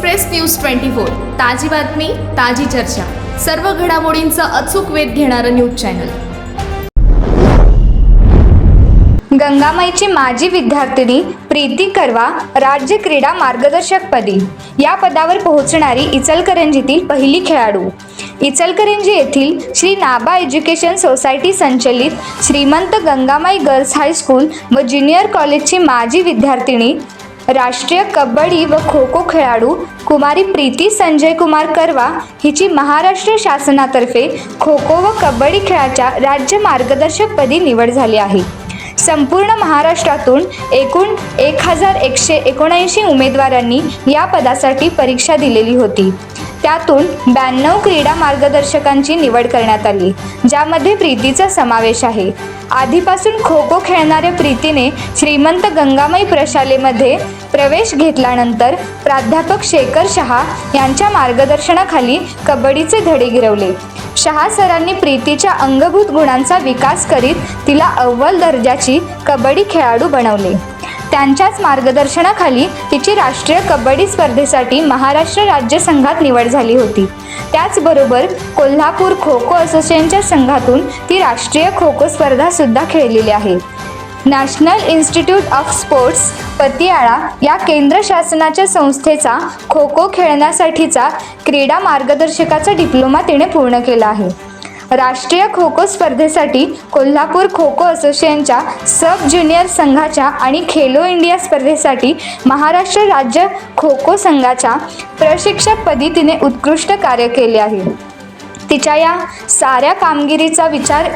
Express news twenty four. ताजी बातमी ताजी चर्चा. सर्व घडामोडींचा अचूक वेध घेणारं न्यूज चॅनल. गंगामाईची माजी विद्यार्थिनी प्रीती करवा राज्य क्रीडा मार्गदर्शकपदी या पदावर पोहोचणारी इचलकरंजीतील पहिली खेळाडू. इचलकरंजी येथील श्री नाबा एज्युकेशन सोसायटी संचलित Shrimant Gangamai girls high school व ज्युनियर कॉलेजची माजी विद्यार्थिनी राष्ट्रीय कबड्डी व खो खो खेळाडू कुमारी प्रीती संजय कुमार करवा हिची महाराष्ट्र शासनातर्फे खो खो व कबड्डी खेळाच्या राज्य मार्गदर्शकपदी निवड झाली आहे. संपूर्ण महाराष्ट्रातून एकूण एक हजार एकशे एकोणऐंशी उमेदवारांनी या पदासाठी परीक्षा दिलेली होती. त्यातून ब्याण्णव क्रीडा मार्गदर्शकांची निवड करण्यात आली ज्यामध्ये प्रीतीचा समावेश आहे. आधीपासून खो खो खेळणाऱ्या प्रीतीने श्रीमंत गंगामाई प्रशालेमध्ये प्रवेश घेतल्यानंतर प्राध्यापक शेखर शहा यांच्या मार्गदर्शनाखाली कबड्डीचे धडे गिरवले. शहा सरांनी प्रीतीच्या अंगभूत गुणांचा विकास करीत तिला अव्वल दर्जाची कबड्डी खेळाडू बनवले. त्यांच्याच मार्गदर्शनाखाली तिची राष्ट्रीय कबड्डी स्पर्धेसाठी महाराष्ट्र राज्य संघात निवड झाली होती. त्याचबरोबर कोल्हापूर खो खो असोसिएशनच्या संघातून ती राष्ट्रीय खो खो स्पर्धासुद्धा खेळलेली आहे. National institute of sports Patiala या केंद्र शासनाच्या संस्थेचा खो खो खेळण्यासाठीचा क्रीडा मार्गदर्शकाचा डिप्लोमा तिने पूर्ण केला आहे. राष्ट्रीय खो खो स्पर्धेसाठी कोल्हापूर खो खो असोसिएशनच्या सब ज्युनियर संघाच्या आणि खेलो इंडिया स्पर्धेसाठी महाराष्ट्र राज्य खो खो संघाच्या प्रशिक्षकपदी तिने उत्कृष्ट कार्य केले आहे. तिच्या या साऱ्या कामगिरीचा विचार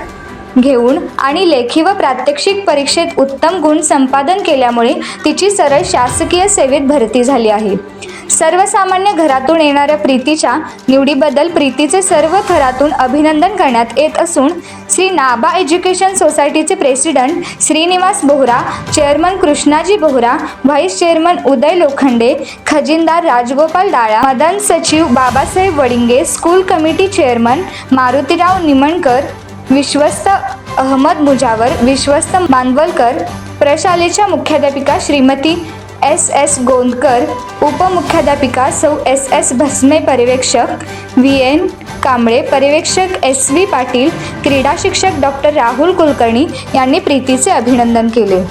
घेऊन आणि लेखी व प्रात्यक्षिक परीक्षेत उत्तम गुण संपादन केल्यामुळे तिची सरळ शासकीय सेवेत भरती झाली आहे. सर्वसामान्य घरातून येणाऱ्या प्रीतीच्या निवडीबद्दल प्रीतीचे सर्व थरातून अभिनंदन करण्यात येत असून श्री नाबा एज्युकेशन सोसायटीचे president Shrinivas Bohra chairman Krishnaji Bohra vice chairman Uday Lokhande खजिनदार Rajgopal Dala Madan सचिव Babasaheb Wadinge school committee chairman Marutirao Nimankar विश्वस्त अहमद मुजावर विश्वस्त मानवलकर प्रशालेच्या मुख्याध्यापिका श्रीमती एस एस गोंदकर उपमुख्याध्यापिका सौ एस एस भस्मे पर्यवेक्षक व्ही एन कांबळे पर्यवेक्षक एस व्ही पाटील क्रीडा शिक्षक डॉक्टर राहुल कुलकर्णी यांनी प्रीतीचे अभिनंदन केले.